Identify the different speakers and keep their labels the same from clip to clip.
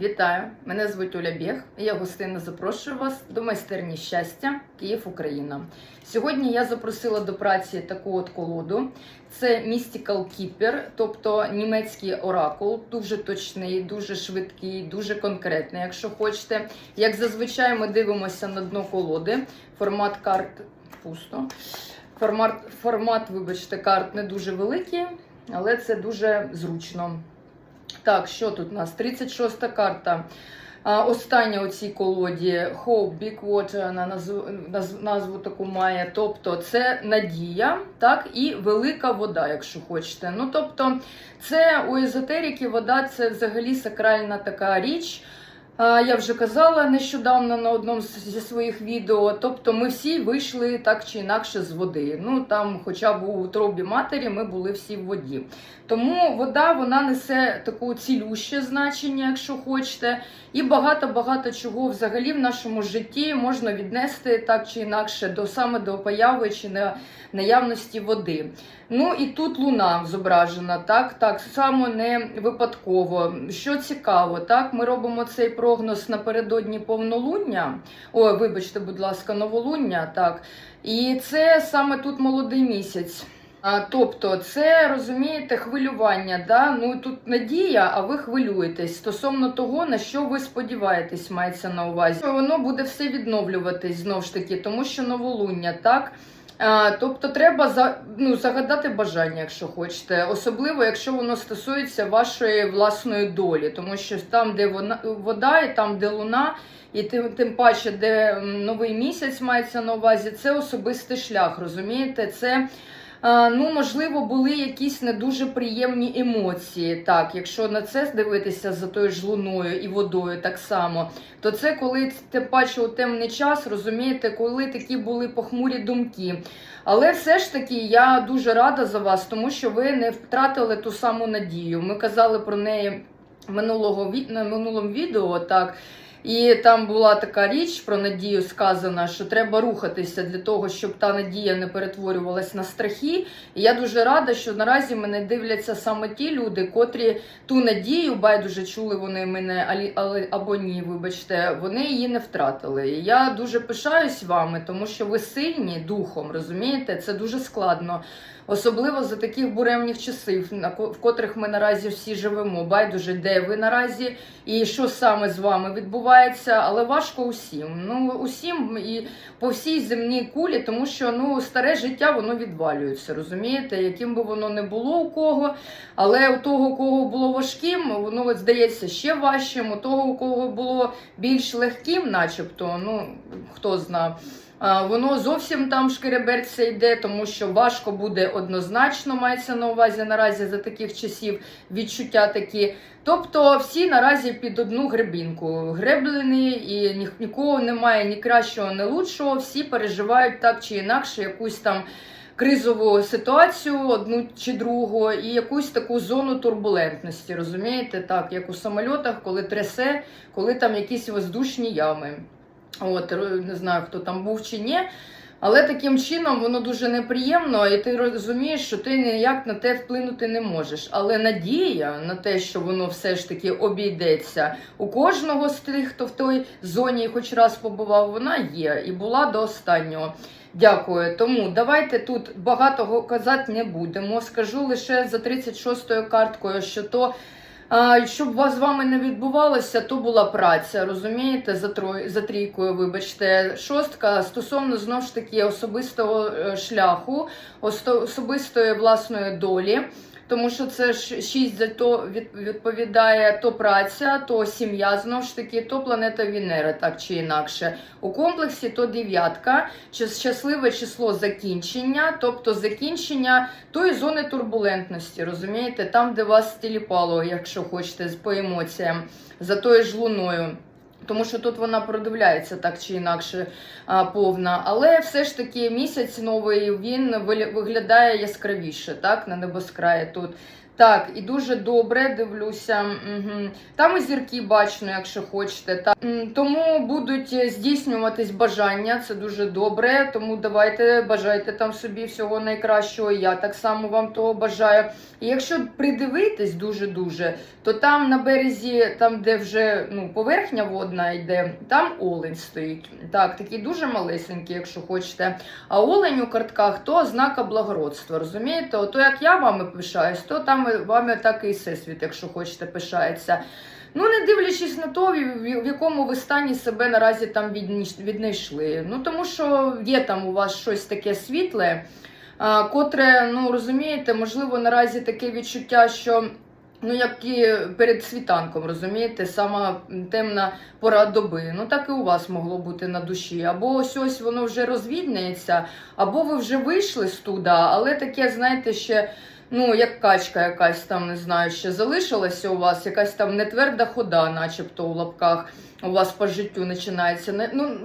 Speaker 1: Вітаю! Мене звуть Оля Бєг. і Я гостинно запрошую вас до майстерні щастя Київ, Україна. Сьогодні я запросила до праці таку от колоду. Це Mystical Keeper, тобто німецький оракул, дуже точний, дуже швидкий, дуже конкретний, якщо хочете. Як зазвичай, ми дивимося на дно колоди. Формат карт пусто. Формат, формат, вибачте, карт не дуже великий, але це дуже зручно. Так, що тут у нас? 36 карта. А, Остання у цій колоді Hope Big Water, на назву, назв- назву таку має. Тобто це надія, так, і велика вода, якщо хочете. Ну, тобто, це у езотеріки вода це взагалі сакральна така річ. Я вже казала нещодавно на одному зі своїх відео. Тобто ми всі вийшли так чи інакше з води. Ну там, хоча б у утробі матері, ми були всі в воді. Тому вода вона несе таку цілюще значення, якщо хочете, і багато-багато чого взагалі в нашому житті можна віднести так чи інакше до саме до появи чи на наявності води. Ну і тут луна зображена, так, так само не випадково. Що цікаво, так, ми робимо цей прогноз напередодні повнолуння. Ой, вибачте, будь ласка, новолуння, так. І це саме тут молодий місяць. А, тобто, це розумієте, хвилювання. Да? Ну тут надія, а ви хвилюєтесь стосовно того, на що ви сподіваєтесь, мається на увазі. Воно буде все відновлюватись знову ж таки, тому що новолуння, так. А, тобто треба ну, загадати бажання, якщо хочете, особливо якщо воно стосується вашої власної долі, тому що там, де вода, і там, де луна, і тим, тим паче, де новий місяць мається на увазі, це особистий шлях, розумієте? Це Ну, можливо, були якісь не дуже приємні емоції. Так, якщо на це дивитися за тою ж луною і водою так само, то це коли тим паче у темний час, розумієте, коли такі були похмурі думки. Але все ж таки я дуже рада за вас, тому що ви не втратили ту саму надію. Ми казали про неї минулого на минулому відео, так. І там була така річ про надію сказана, що треба рухатися для того, щоб та надія не перетворювалась на страхи. І я дуже рада, що наразі мене дивляться саме ті люди, котрі ту надію, байдуже чули вони мене або ні, вибачте, вони її не втратили. І я дуже пишаюсь вами, тому що ви сильні духом, розумієте? Це дуже складно. Особливо за таких буремних часів, в котрих ми наразі всі живемо. Байдуже, де ви наразі і що саме з вами відбувається, але важко усім. Ну усім і по всій земній кулі, тому що ну старе життя воно відвалюється. Розумієте, яким би воно не було у кого, але у того, у кого було важким, воно здається ще важчим. У того, у кого було більш легким, начебто, ну хто знав. Воно зовсім там шкереберця йде, тому що важко буде однозначно, мається на увазі наразі за таких часів відчуття такі. Тобто всі наразі під одну гребінку греблені, і ні, нікого немає ні кращого, ні лучшого. Всі переживають так чи інакше якусь там кризову ситуацію, одну чи другу, і якусь таку зону турбулентності. Розумієте, так, як у самольотах, коли трясе, коли там якісь воздушні ями. От, не знаю, хто там був чи ні. Але таким чином воно дуже неприємно, і ти розумієш, що ти ніяк на те вплинути не можеш. Але надія на те, що воно все ж таки обійдеться, у кожного з тих, хто в той зоні хоч раз побував, вона є і була до останнього. Дякую. Тому давайте тут багато казати не будемо. Скажу лише за 36-ю карткою, що то. Щоб вас з вами не відбувалося, то була праця, розумієте, за трой, за трійкою, вибачте. Шостка стосовно знов ж таки особистого е, шляху, особистої власної долі. Тому що це ж шість за то відповідає то праця, то сім'я, знов ж таки, то планета Венера, так чи інакше. У комплексі то дев'ятка, щасливе число закінчення, тобто закінчення тої зони турбулентності, розумієте, там, де вас стіліпало, якщо хочете, по емоціям, за тою ж луною. Тому що тут вона продивляється так чи інакше а, повна. Але все ж таки місяць новий він виглядає яскравіше, так, на небоскраї тут. Так, і дуже добре дивлюся. Угу. Там і зірки бачно, якщо хочете. Так. Тому будуть здійснюватись бажання, це дуже добре. Тому давайте бажайте там собі всього найкращого. Я так само вам того бажаю. І якщо придивитись дуже-дуже, то там на березі, там де вже ну, поверхня водна йде, там олень стоїть. Так, такий дуже малесенький, якщо хочете. А олень у картках то ознака благородства. Розумієте? Ото як я вами пишаюсь, то там вами так і всесвіт, якщо хочете, пишається. Ну, не дивлячись на то, в якому ви стані себе наразі там віднайшли. Ну тому що є там у вас щось таке світле, котре, ну розумієте, можливо, наразі таке відчуття, що. Ну, як і перед світанком, розумієте, сама темна пора доби. Ну так і у вас могло бути на душі. Або ось ось воно вже розвідняється, або ви вже вийшли з туда, але таке, знаєте, ще. Ну, як качка якась там, не знаю, ще залишилася у вас, якась там нетверда хода, начебто у лапках у вас по життю починається. Ну,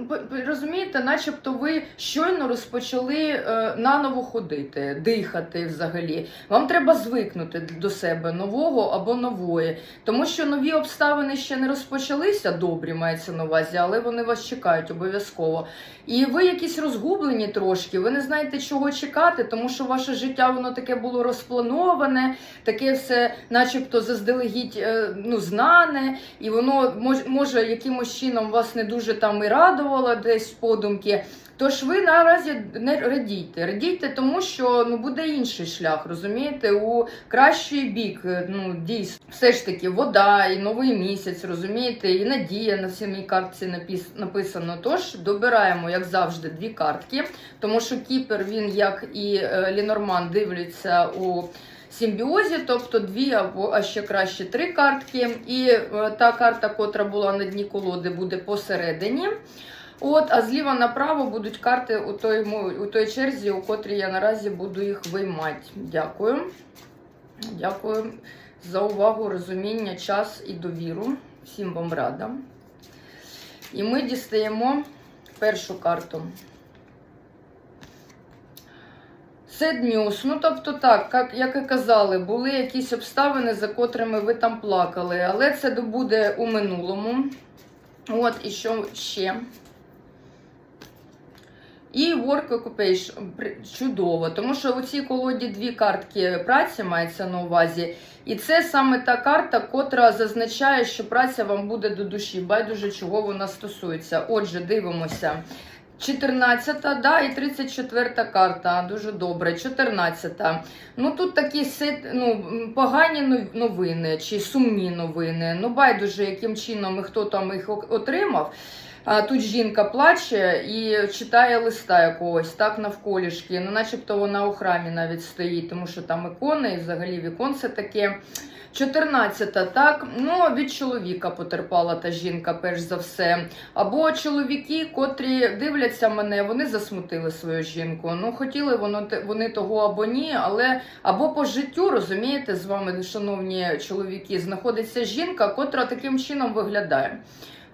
Speaker 1: розумієте, начебто ви щойно розпочали е, наново ходити, дихати взагалі. Вам треба звикнути до себе нового або нової, тому що нові обставини ще не розпочалися, добрі мається на увазі, але вони вас чекають обов'язково. І ви якісь розгублені трошки, ви не знаєте, чого чекати, тому що ваше життя воно таке було розплановане, таке все, начебто, заздалегідь е, ну, знане, і воно мож- може якимось чином вас не дуже там і радувало десь подумки. Тож ви наразі не радійте. Радійте тому, що ну буде інший шлях, розумієте, у кращий бік. е, Ну дійсно, все ж таки, вода і новий місяць, розумієте, і надія на самій картці напіс- написано. Тож добираємо, як завжди, дві картки, тому що кіпер він, як і е, Лінорман, дивляться у. Симбіозі, тобто дві або а ще краще три картки. І е, та карта, котра була на дні колоди, буде посередині. От, а зліва направо будуть карти у той, у той черзі, у котрій я наразі буду їх виймати. Дякую. Дякую за увагу, розуміння, час і довіру. Всім вам рада. І ми дістаємо першу карту. Sad News. Ну, тобто так, як, як і казали, були якісь обставини, за котрими ви там плакали, але це буде у минулому. От, і що ще? І work occupation. Чудово, тому що у цій колоді дві картки праці мається на увазі. І це саме та карта, котра зазначає, що праця вам буде до душі. Байдуже, чого вона стосується. Отже, дивимося. 14-та, да, і 34 карта. Дуже добре. 14. Ну тут такі ну, погані нов- новини чи сумні новини. Ну, байдуже, яким чином і хто там їх отримав. А тут жінка плаче і читає листа якогось, так навколішки. Ну, начебто вона у храмі навіть стоїть, тому що там ікони, і взагалі віконце таке. 14, так, ну від чоловіка потерпала та жінка, перш за все. Або чоловіки, котрі дивляться мене, вони засмутили свою жінку. Ну, хотіли воно вони того або ні, але або по життю, розумієте, з вами, шановні чоловіки, знаходиться жінка, котра таким чином виглядає.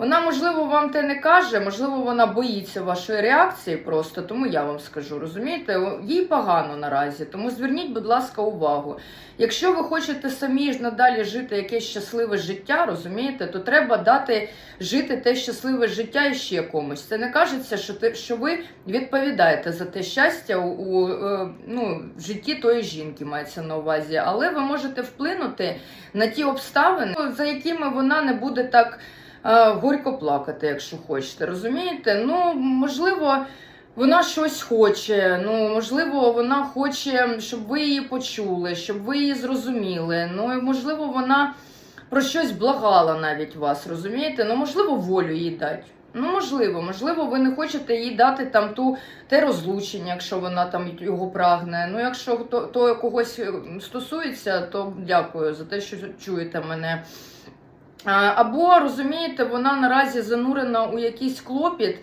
Speaker 1: Вона, можливо, вам те не каже, можливо, вона боїться вашої реакції просто, тому я вам скажу, розумієте, їй погано наразі, тому зверніть, будь ласка, увагу. Якщо ви хочете самі ж надалі жити якесь щасливе життя, розумієте, то треба дати жити те щасливе життя і ще комусь. Це не кажеться, що ти що ви відповідаєте за те щастя у, у е, ну, житті тої жінки, мається на увазі, але ви можете вплинути на ті обставини, за якими вона не буде так горько плакати, якщо хочете. Розумієте? Ну, можливо. Вона щось хоче, ну можливо, вона хоче, щоб ви її почули, щоб ви її зрозуміли. Ну і можливо, вона про щось благала навіть вас, розумієте? Ну, можливо, волю їй дати. Ну, можливо, можливо, ви не хочете їй дати там ту те розлучення, якщо вона там його прагне. Ну, якщо то, то когось е, стосується, то дякую за те, що чуєте мене. А, Або розумієте, вона наразі занурена у якийсь клопіт.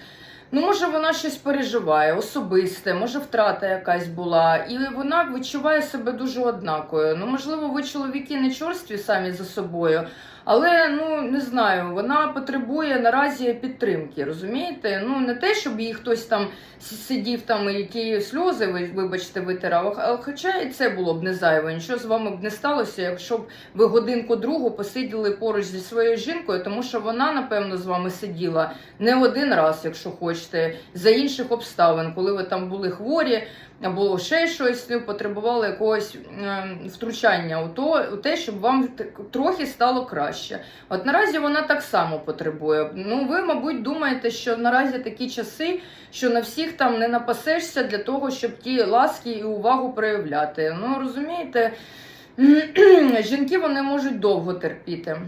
Speaker 1: Ну, може, вона щось переживає, особисте, може, втрата якась була, і вона відчуває себе дуже однакою. Ну, можливо, ви чоловіки не чорстві самі за собою, Але ну не знаю, вона потребує наразі підтримки. Розумієте? Ну не те, щоб їй хтось там сидів там і ті сльози, ви- вибачте, витирав. Хоча і це було б не зайве. Нічого з вами б не сталося, якщо б ви годинку другу посиділи поруч зі своєю жінкою, тому що вона, напевно, з вами сиділа не один раз, якщо хочете, за інших обставин, коли ви там були хворі. Або ще щось ви потребували якогось ем, втручання у то у те, щоб вам трохи стало краще. От наразі вона так само потребує. Ну ви, мабуть, думаєте, що наразі такі часи, що на всіх там не напасешся для того, щоб ті ласки і увагу проявляти. Ну розумієте, жінки вони можуть довго терпіти.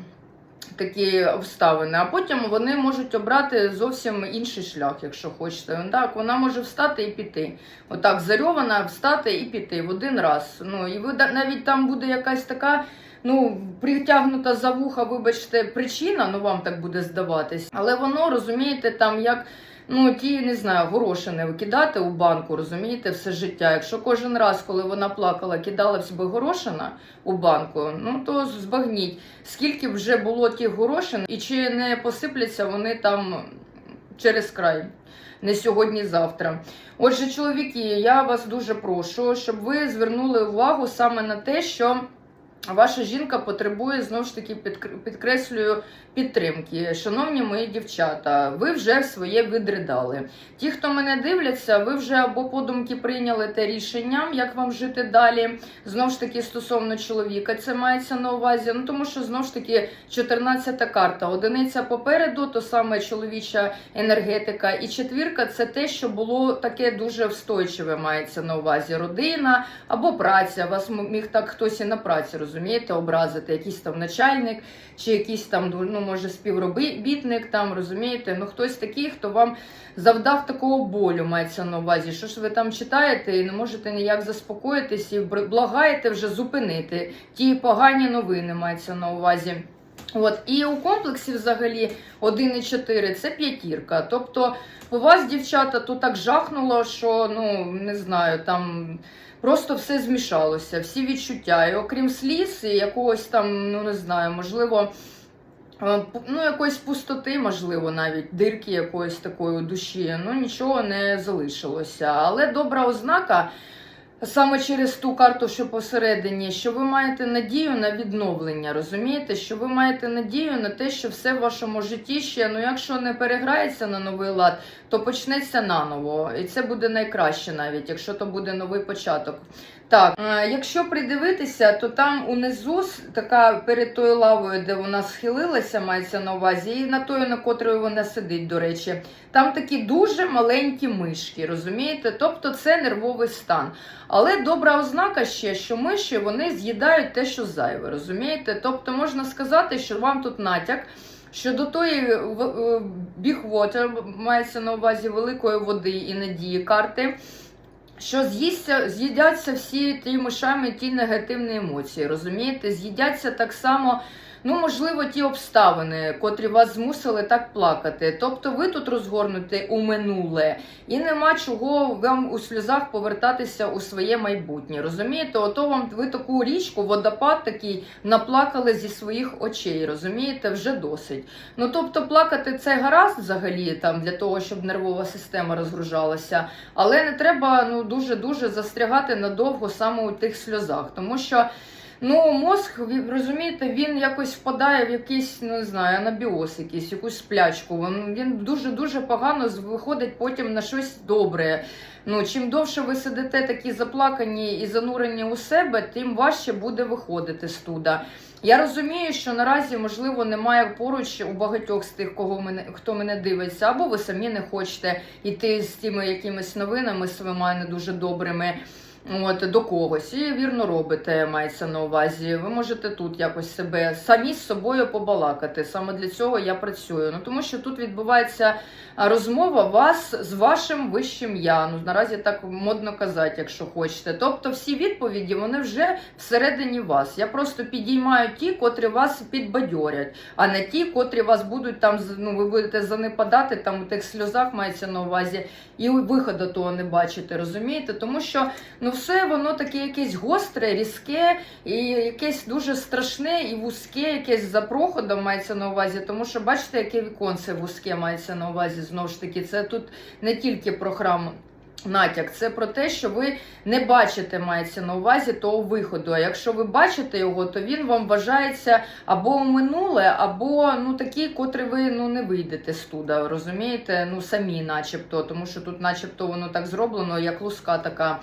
Speaker 1: Такі обставини, а потім вони можуть обрати зовсім інший шлях, якщо хочете. Так, вона може встати і піти. Отак зарьована, встати і піти в один раз. Ну і ви навіть там буде якась така. Ну, притягнута за вуха, вибачте, причина, ну вам так буде здаватись. Але воно, розумієте, там як ну ті, не знаю, горошини викидати у банку, розумієте, все життя. Якщо кожен раз, коли вона плакала, кидала би горошина у банку, ну то збагніть, скільки вже було тих горошин, і чи не посипляться вони там через край. Не сьогодні, завтра. Отже, чоловіки, я вас дуже прошу, щоб ви звернули увагу саме на те, що ваша жінка потребує знову ж таки підкр- підкреслюю підтримки. Шановні мої дівчата, ви вже своє відридали. Ті, хто мене дивляться, ви вже або подумки прийняли те рішення, як вам жити далі. Знову ж таки, стосовно чоловіка, це мається на увазі. Ну тому що знову ж таки 14-та карта. Одиниця попереду, то саме чоловіча енергетика, і четвірка це те, що було таке дуже встойчиве, мається на увазі. Родина або праця. Вас міг так хтось і на праці, розумієте, образити, якийсь там начальник, чи якийсь там ну, може співробітник, там розумієте, ну хтось такий, хто вам завдав такого болю, мається на увазі. Що ж ви там читаєте і не можете ніяк заспокоїтись і благаєте вже зупинити ті погані новини, мається на увазі. От і у комплексі взагалі 1 і 4 це п'ятірка. Тобто у вас, дівчата, тут так жахнуло, що ну не знаю, там просто все змішалося, всі відчуття. І окрім сліз, і якогось там, ну не знаю, можливо. е, Ну, якоїсь пустоти, можливо, навіть дирки якоїсь такої душі, ну нічого не залишилося. Але добра ознака саме через ту карту, що посередині, що ви маєте надію на відновлення, розумієте? Що ви маєте надію на те, що все в вашому житті ще, ну якщо не переграється на новий лад, то почнеться наново. І це буде найкраще навіть, якщо то буде новий початок. Так, е, якщо придивитися, то там унизу така перед тою лавою, де вона схилилася, мається на увазі, і на тою, на котрої вона сидить, до речі, там такі дуже маленькі мишки, розумієте? Тобто це нервовий стан. Але добра ознака ще, що миші вони з'їдають те, що зайве, розумієте? Тобто можна сказати, що вам тут натяк. Що до тої в- е, мається на увазі великої води і надії карти, що з'їсться, з'їдяться всі ті мишами ті негативні емоції, розумієте? З'їдяться так само, ну, можливо, ті обставини, котрі вас змусили так плакати. Тобто ви тут розгорнуті у минуле, і нема чого вам у сльозах повертатися у своє майбутнє. Розумієте? Ото вам ви таку річку, водопад такий наплакали зі своїх очей. Розумієте, вже досить. Ну тобто, плакати це гаразд взагалі там для того, щоб нервова система розгружалася. Але не треба ну дуже дуже застрягати надовго саме у тих сльозах, тому що. Ну, мозк, ви розумієте, він якось впадає в якийсь, ну, не знаю, анабіоз, якийсь, якусь сплячку. Він, дуже-дуже погано виходить потім на щось добре. Ну, чим довше ви сидите такі заплакані і занурені у себе, тим важче буде виходити з туда. Я розумію, що наразі, можливо, немає поруч у багатьох з тих, кого мене, хто мене дивиться, або ви самі не хочете йти з тими якимись новинами своїми не дуже добрими. От до когось і вірно робите, мається на увазі. Ви можете тут якось себе самі з собою побалакати. Саме для цього я працюю. Ну тому що тут відбувається розмова вас з вашим вищим я. Ну наразі так модно казати, якщо хочете. Тобто, всі відповіді вони вже всередині вас. Я просто підіймаю ті, котрі вас підбадьорять, а не ті, котрі вас будуть там ну, ви будете занепадати там у тих сльозах, мається на увазі, і виходу того не бачите, розумієте? Тому що ну ну все воно таке якесь гостре, різке і якесь дуже страшне і вузьке, якесь за проходом мається на увазі. Тому що бачите, яке віконце вузьке мається на увазі. Знову ж таки, це тут не тільки про храм. Натяк, це про те, що ви не бачите, мається на увазі того виходу. А якщо ви бачите його, то він вам вважається або у минуле, або ну такий, котрий ви ну не вийдете з туда, розумієте? Ну самі, начебто, тому що тут, начебто, воно так зроблено, як луска така.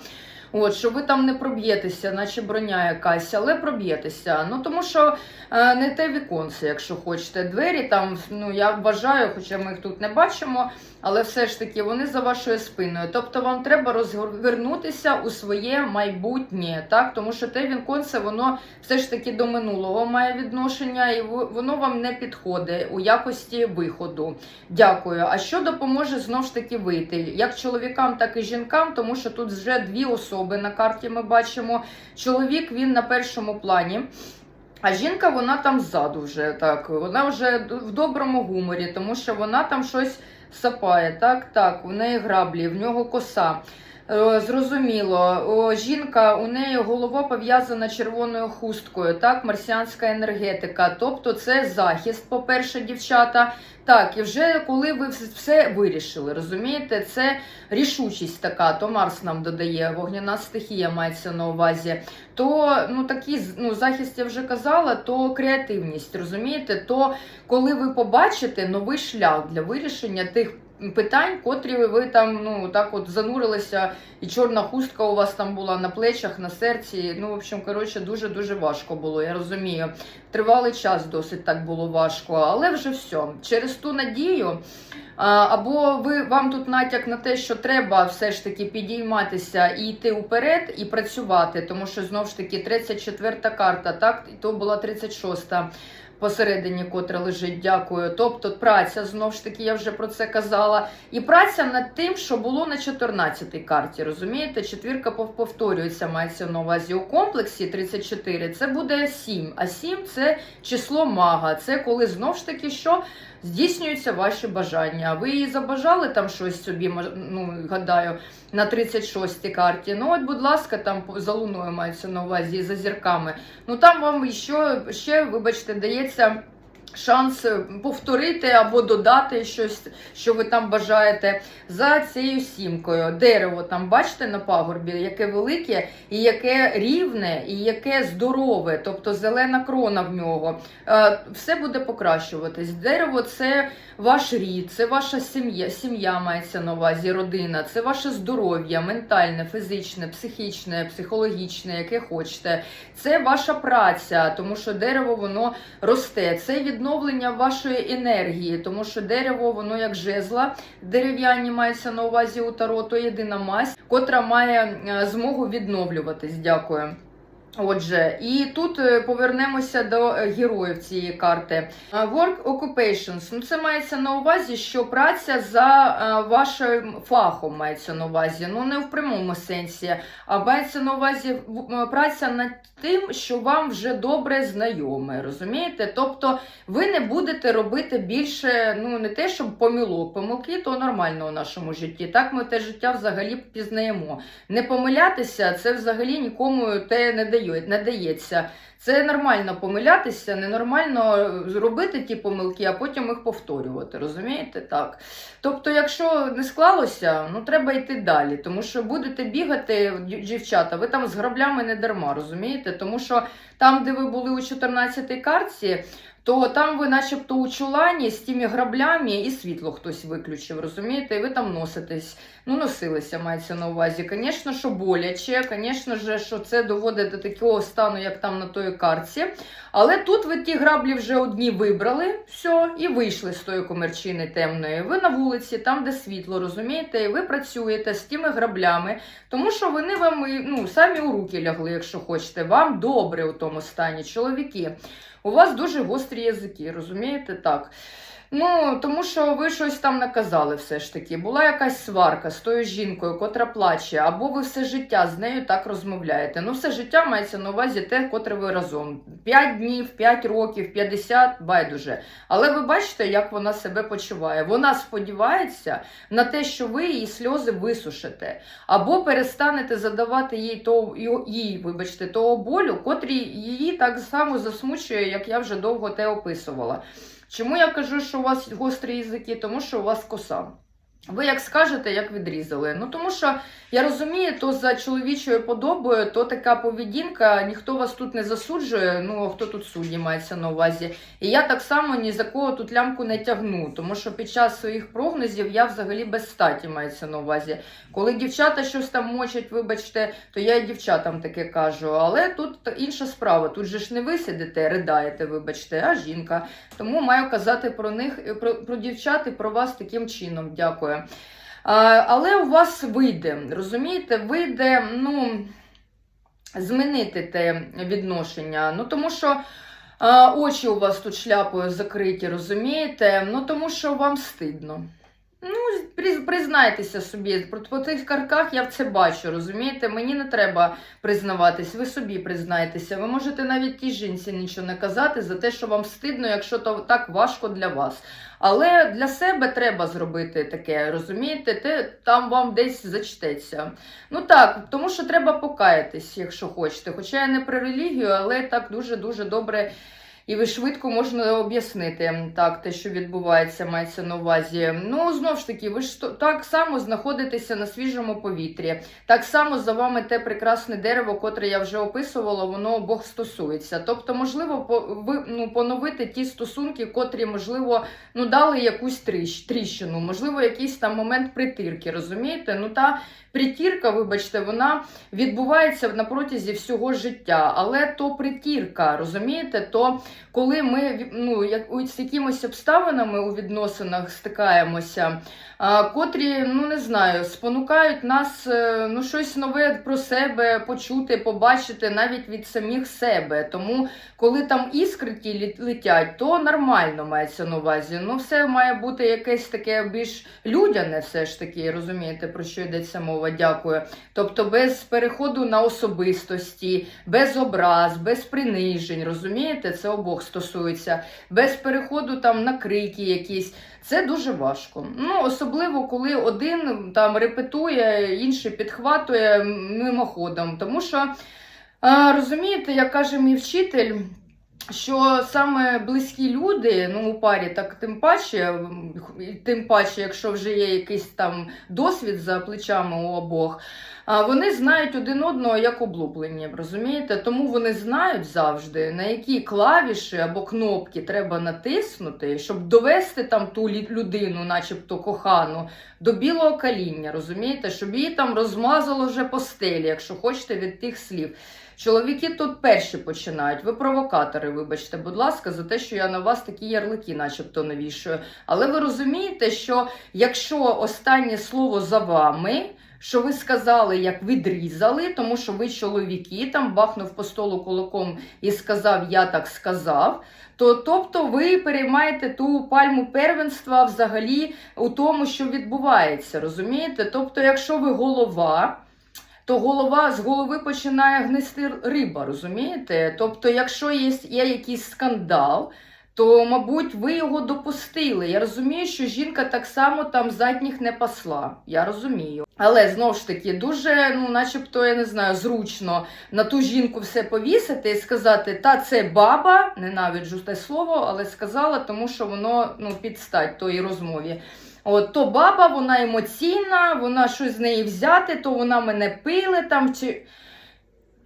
Speaker 1: От, що ви там не проб'єтеся, наче броня якась, але проб'єтеся. Ну тому що е, не те віконце, якщо хочете. Двері там, ну я вважаю, хоча ми їх тут не бачимо, але все ж таки вони за вашою спиною. Тобто вам треба розвернутися у своє майбутнє, так? Тому що те віконце, воно все ж таки до минулого має відношення, і воно вам не підходить у якості виходу. Дякую. А що допоможе знов ж таки вийти? Як чоловікам, так і жінкам, тому що тут вже дві особи на карті ми бачимо. Чоловік він на першому плані. А жінка, вона там ззаду вже так. Вона вже в доброму гуморі, тому що вона там щось сапає. Так, так, у неї граблі, в нього коса. Е, Зрозуміло, жінка, у неї голова пов'язана червоною хусткою, так, марсіанська енергетика. Тобто це захист, по-перше, дівчата. Так, і вже коли ви все вирішили, розумієте, це рішучість така, то Марс нам додає, вогняна стихія мається на увазі. То ну такі з- ну, захист я вже казала, то креативність, розумієте? То коли ви побачите новий шлях для вирішення тих питань, котрі ви там ну так от занурилися, і чорна хустка у вас там була на плечах, на серці. Ну, в общем, коротше, дуже дуже важко було. Я розумію. Тривалий час досить так було важко, але вже все. Через ту надію. Або ви вам тут натяк на те, що треба все ж таки підійматися і йти вперед, і працювати, тому що знову ж таки 34 карта, так і то була 36-та посередині, котра лежить. Дякую. Тобто праця, знову ж таки, я вже про це казала. І праця над тим, що було на 14-й карті. Розумієте, четвірка повторюється, мається на увазі у комплексі 34. Це буде 7. А 7 це число мага. Це коли знов ж таки що здійснюються ваші бажання. Ви її забажали там щось собі, ну гадаю, на 36-й карті. Ну, от, будь ласка, там за луною мається на увазі за зірками. Ну там вам ще, ще вибачте, дається. Шанс е, повторити або додати щось, що ви там бажаєте за цією сімкою. Дерево там, бачите, на пагорбі, яке велике, і яке рівне, і яке здорове, тобто зелена крона в нього. Е, Все буде покращуватись. Дерево це ваш рід, це ваша сім'я, сім'я мається на увазі, родина, це ваше здоров'я, ментальне, фізичне, психічне, психологічне, яке хочете. Це ваша праця, тому що дерево воно росте. Це відновлення вашої енергії, тому що дерево, воно як жезла, дерев'яні мається на увазі у таро, то єдина мазь, котра має е, змогу відновлюватись. Дякую. Отже, і тут е, повернемося до е, героїв цієї карти. Е, Work occupations. Ну, це мається на увазі, що праця за вашим фахом мається на увазі. Ну, не в прямому сенсі, а мається на увазі праця над тим, що вам вже добре знайоме. Розумієте? Тобто ви не будете робити більше, ну не те, щоб помилок. Помилки то нормально у нашому житті. Так ми те життя взагалі пізнаємо. Не помилятися це взагалі нікому те не дає, не дається. Це нормально помилятися, ненормально робити ті помилки, а потім їх повторювати. Розумієте? Так. Тобто, якщо не склалося, ну треба йти далі, тому що будете бігати, дівчата, ви там з граблями не дарма, розумієте? Тому що там, де ви були у 14-й картці, то там ви, начебто, у чулані з тими граблями і світло хтось виключив, розумієте? І ви там носитесь. Ну, носилися, мається на увазі. Звісно, що боляче, звісно що це доводить до такого стану, як там на тої картці. Але тут ви ті граблі вже одні вибрали, все, і вийшли з тої комерчини темної. Ви на вулиці, там, де світло, розумієте, і ви працюєте з тими граблями, тому що вони вам ну, самі у руки лягли, якщо хочете. Вам добре у тому стані, чоловіки. У вас дуже гострі язики, розумієте? Так. Ну, тому що ви щось там наказали все ж таки. Була якась сварка з тою жінкою, котра плаче, або ви все життя з нею так розмовляєте. Ну, все життя мається на увазі те, котре ви разом. 5 днів, 5 років, 50, байдуже. Але ви бачите, як вона себе почуває. Вона сподівається на те, що ви її сльози висушите, або перестанете задавати їй то їй, вибачте, того болю, котрий її так само засмучує, як я вже довго те описувала. Чому я кажу, що у вас гострі язики? Тому що у вас коса. Ви як скажете, як відрізали. Ну тому що я розумію, то за чоловічою подобою, то така поведінка, ніхто вас тут не засуджує. Ну а хто тут судді мається на увазі. І я так само ні за кого тут лямку не тягну, тому що під час своїх прогнозів я взагалі без статі мається на увазі. Коли дівчата щось там мочать, вибачте, то я і дівчатам таке кажу. Але тут інша справа. Тут же ж не ви сидите, ридаєте, вибачте, а жінка. Тому маю казати про них, про, про дівчат і про вас таким чином. Дякую. А, але у вас вийде, розумієте, вийде, ну, змінити те відношення. Ну, тому що очі у вас тут шляпою закриті, розумієте? Ну, тому що вам стидно. Ну, признайтеся собі, по, тих карках я це бачу, розумієте? Мені не треба признаватись, ви собі признайтеся. Ви можете навіть тій жінці нічого не казати за те, що вам стидно, якщо то так важко для вас. Але для себе треба зробити таке, розумієте? Те, там вам десь зачтеться. Ну так, тому що треба покаятись, якщо хочете. Хоча я не про релігію, але так дуже-дуже добре. І ви швидко можна об'яснити так, те, що відбувається, мається на увазі. Ну, знову ж таки, ви ж так само знаходитеся на свіжому повітрі. Так само за вами те прекрасне дерево, котре я вже описувала, воно обох стосується. Тобто, можливо, по, ви, ну, поновити ті стосунки, котрі, можливо, ну, дали якусь тріщ, тріщину, можливо, якийсь там момент притирки, розумієте? Ну, та притірка, вибачте, вона відбувається на протязі всього життя. Але то притірка, розумієте, то коли ми ну, як, з якимись обставинами у відносинах стикаємося, а, котрі, ну не знаю, спонукають нас е, ну, щось нове про себе почути, побачити навіть від самих себе. Тому, коли там іскрики лі- летять, то нормально мається на увазі. Ну, все має бути якесь таке більш людяне, все ж таки, розумієте, про що йдеться мова. Дякую. Тобто без переходу на особистості, без образ, без принижень, розумієте, це обох стосується, без переходу там на крики якісь. Це дуже важко. Ну, особливо, коли один там репетує, інший підхватує мимоходом. Тому що, розумієте, як каже мій вчитель, що саме близькі люди, ну у парі, так тим паче, тим паче, якщо вже є якийсь там досвід за плечами у обох, вони знають один одного як облуплені, розумієте? Тому вони знають завжди, на які клавіші або кнопки треба натиснути, щоб довести там ту людину, начебто кохану, до білого каління, розумієте? Щоб її там розмазало вже по стелі, якщо хочете від тих слів. Чоловіки тут перші починають. Ви провокатори, вибачте, будь ласка, за те, що я на вас такі ярлики, начебто, навішую. Але ви розумієте, що якщо останнє слово за вами, що ви сказали, як відрізали, тому що ви чоловіки, там бахнув по столу кулаком і сказав, я так сказав. То тобто ви переймаєте ту пальму первенства взагалі у тому, що відбувається, розумієте? Тобто, якщо ви голова, то голова з голови починає гнисти риба, розумієте? Тобто, якщо є, є якийсь скандал, то, мабуть, ви його допустили. Я розумію, що жінка так само там задніх не пасла. Я розумію. Але знову ж таки, дуже, ну, начебто, я не знаю, зручно на ту жінку все повісити і сказати, та це баба, ненавиджу те слово, але сказала, тому що воно ну, підстать тої розмові. От, то баба, вона емоційна, вона щось з неї взяти, то вона мене пили там чи.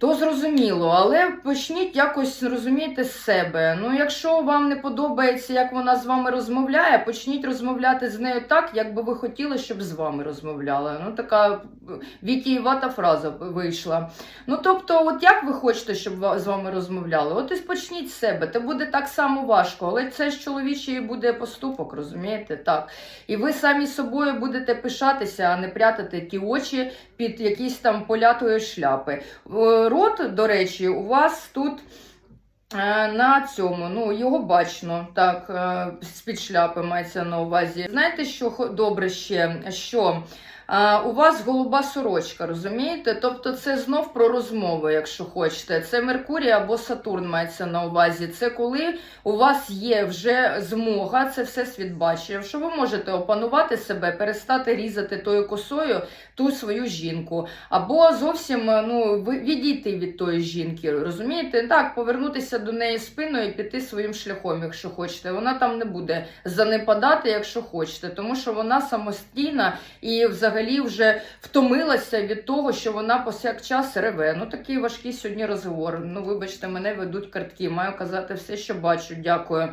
Speaker 1: То зрозуміло, але почніть якось розуміти з себе. Ну, якщо вам не подобається, як вона з вами розмовляє, почніть розмовляти з нею так, як би ви хотіли, щоб з вами розмовляла. Ну, така вітієвата фраза вийшла. Ну, тобто, от як ви хочете, щоб з вами розмовляли? От і почніть з себе. Це буде так само важко, але це ж чоловічий буде поступок, розумієте? Так. І ви самі собою будете пишатися, а не прятати ті очі під якісь там полятої шляпи. Е, Рот, до речі, у вас тут. Е, На цьому, ну його бачно, так, е, з-під шляпи мається на увазі. Знаєте, що добре ще? Що у вас голуба сорочка, розумієте? Тобто це знов про розмови, якщо хочете. Це Меркурій або Сатурн мається на увазі. Це коли у вас є вже змога, це все світ бачить, що ви можете опанувати себе, перестати різати тою косою ту свою жінку, або зовсім ну, відійти від тої жінки, розумієте? Так, повернутися до неї спиною і піти своїм шляхом, якщо хочете. Вона там не буде занепадати, якщо хочете, тому що вона самостійна і взагалі вже втомилася від того, що вона повсякчас реве. Ну такий важкий сьогодні розговор. Ну, вибачте, мене ведуть картки. Маю казати все, що бачу. Дякую.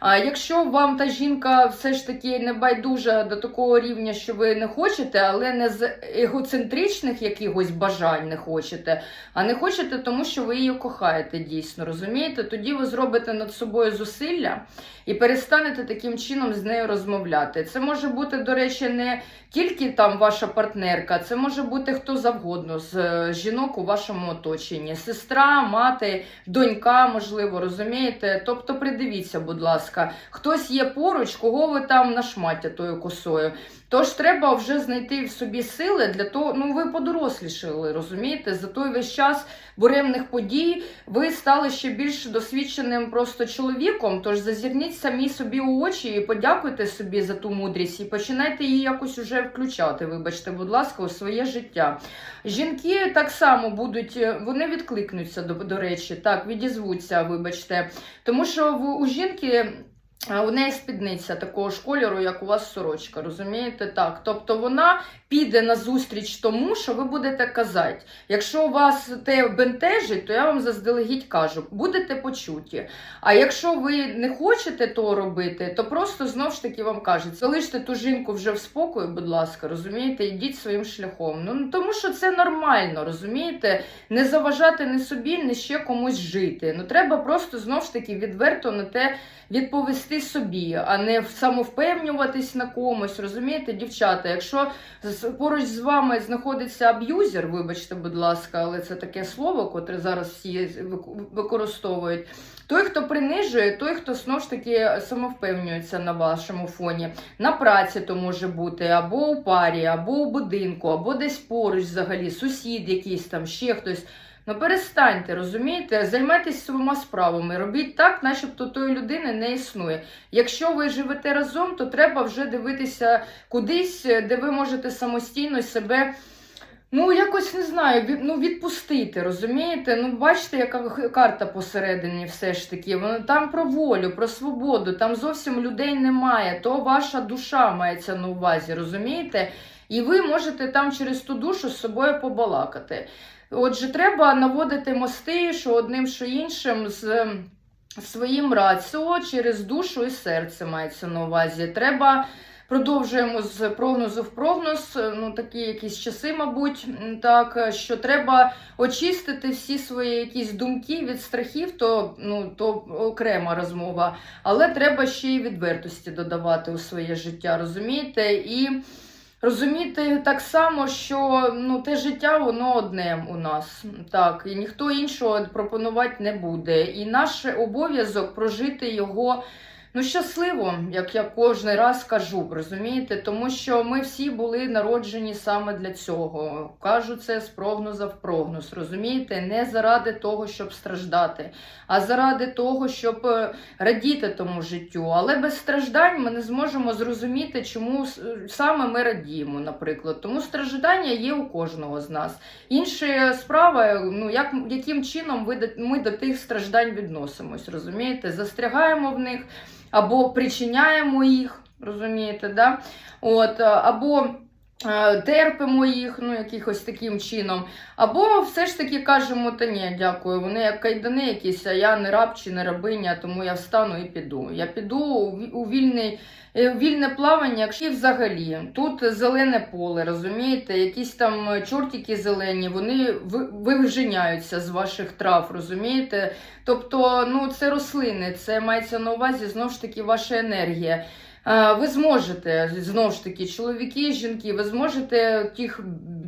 Speaker 1: А якщо вам та жінка все ж таки не байдужа до такого рівня, що ви не хочете, але не з егоцентричних якихось бажань не хочете, а не хочете, тому що ви її кохаєте дійсно, розумієте? Тоді ви зробите над собою зусилля і перестанете таким чином з нею розмовляти. Це може бути, до речі, не тільки там ваша партнерка, це може бути хто завгодно з е, жінок у вашому оточенні. Сестра, мати, донька, можливо, розумієте? Тобто придивіться, будь ласка, хтось є поруч, кого ви там нашмаття тою косою. Тож треба вже знайти в собі сили для того, ну ви подорослішали, розумієте? За той весь час буремних подій ви стали ще більш досвідченим просто чоловіком. Тож зазирніть самі собі у очі і подякуйте собі за ту мудрість і починайте її якось уже включати. Вибачте, будь ласка, у своє життя. Жінки так само будуть, е, вони відкликнуться до, до речі, так, відізвуться, вибачте. Тому що в, у жінки. У неї спідниця такого ж кольору, як у вас сорочка, розумієте? Так. Тобто вона піде на зустріч тому, що ви будете казати. Якщо вас те бентежить, то я вам заздалегідь кажу, будете почуті. А якщо ви не хочете того робити, то просто знов ж таки вам кажуть, залиште ту жінку вже в спокою, будь ласка, розумієте, йдіть своїм шляхом. Ну тому що це нормально, розумієте? Не заважати ні собі, ні ще комусь жити. Ну треба просто знов ж таки відверто на те відповісти собі, а не самовпевнюватись на комусь. Розумієте, дівчата, якщо поруч з вами знаходиться аб'юзер, вибачте, будь ласка, але це таке слово, котре зараз всі використовують. Той, хто принижує, той, хто знов ж таки самовпевнюється на вашому фоні. На праці то може бути, або у парі, або у будинку, або десь поруч взагалі, сусід якийсь там, ще хтось. Ну перестаньте, розумієте? Займайтесь своїми справами, робіть так, начебто тої людини не існує. Якщо ви живете разом, то треба вже дивитися кудись, де ви можете самостійно себе. Ну, якось не знаю, ну, відпустити, розумієте? Ну, бачите, яка карта посередині все ж таки. Вона там про волю, про свободу, там зовсім людей немає. То ваша душа мається на увазі, розумієте? І ви можете там через ту душу з собою побалакати. Отже, треба наводити мости, що одним, що іншим з ем, своїм раціо через душу і серце мається на увазі. Треба. Продовжуємо з прогнозу в прогноз. е, Ну такі якісь часи, мабуть, так е, що треба очистити всі свої якісь думки від страхів, то ну то окрема розмова. Але треба ще й відвертості додавати у своє життя, розумієте? І розуміти так само, що ну те життя воно одне у нас, так і ніхто іншого пропонувати не буде. І наш обов'язок прожити його. Ну, щасливо, як я кожен раз кажу, розумієте? Тому що ми всі були народжені саме для цього. Кажу це з прогноза в прогноз, розумієте? Не заради того, щоб страждати, а заради того, щоб е, радіти тому життю. Але без страждань ми не зможемо зрозуміти, чому саме ми радіємо, наприклад. Тому страждання є у кожного з нас. Інша справа, ну як яким чином ми до тих страждань відносимось, розумієте? Застрягаємо в них або причиняємо їх, розумієте, да? От, е, або е, терпимо їх, ну, якихось таким чином, або все ж таки кажемо, та ні, дякую, вони як кайдани якісь, а я не раб чи не рабиня, тому я встану і піду. Я піду у вільний. Е, Вільне плавання, якщо взагалі тут зелене поле, розумієте, якісь там чортики зелені, вони ви- вивженяються з ваших трав, розумієте? Тобто, ну це рослини, це мається на увазі знову ж таки ваша енергія. Е, Ви зможете знову ж таки, чоловіки, жінки, ви зможете тих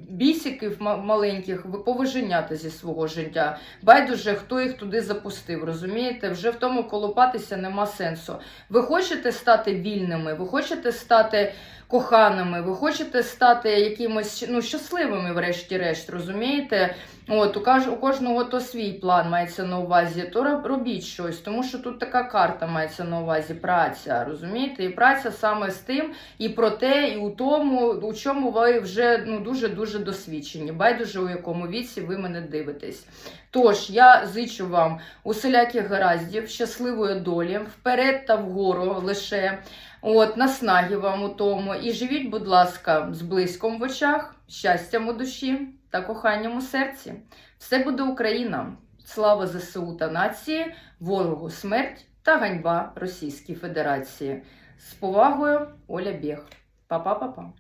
Speaker 1: бісиків ма- маленьких ви повиженяти зі свого життя. Байдуже, хто їх туди запустив, розумієте? Вже в тому колопатися нема сенсу. Ви хочете стати вільними, ви хочете стати коханими, ви хочете стати якимось ну, щасливими, врешті-решт, розумієте? От, у, кожного то свій план мається на увазі, то робіть щось, тому що тут така карта мається на увазі, праця, розумієте? І праця саме з тим, і про те, і у тому, у чому ви вже ну, дуже-дуже досвідчені. Байдуже, у якому віці ви мене дивитесь. Тож, я зичу вам усіляких гараздів, щасливої долі, вперед та вгору лише. От, наснаги вам у тому. І живіть, будь ласка, з близьком в очах, щастям у душі та коханням у серці. Все буде Україна. Слава ЗСУ та нації, ворогу смерть та ганьба Російській Федерації. З повагою, Оля Бєх. Па-па-па-па.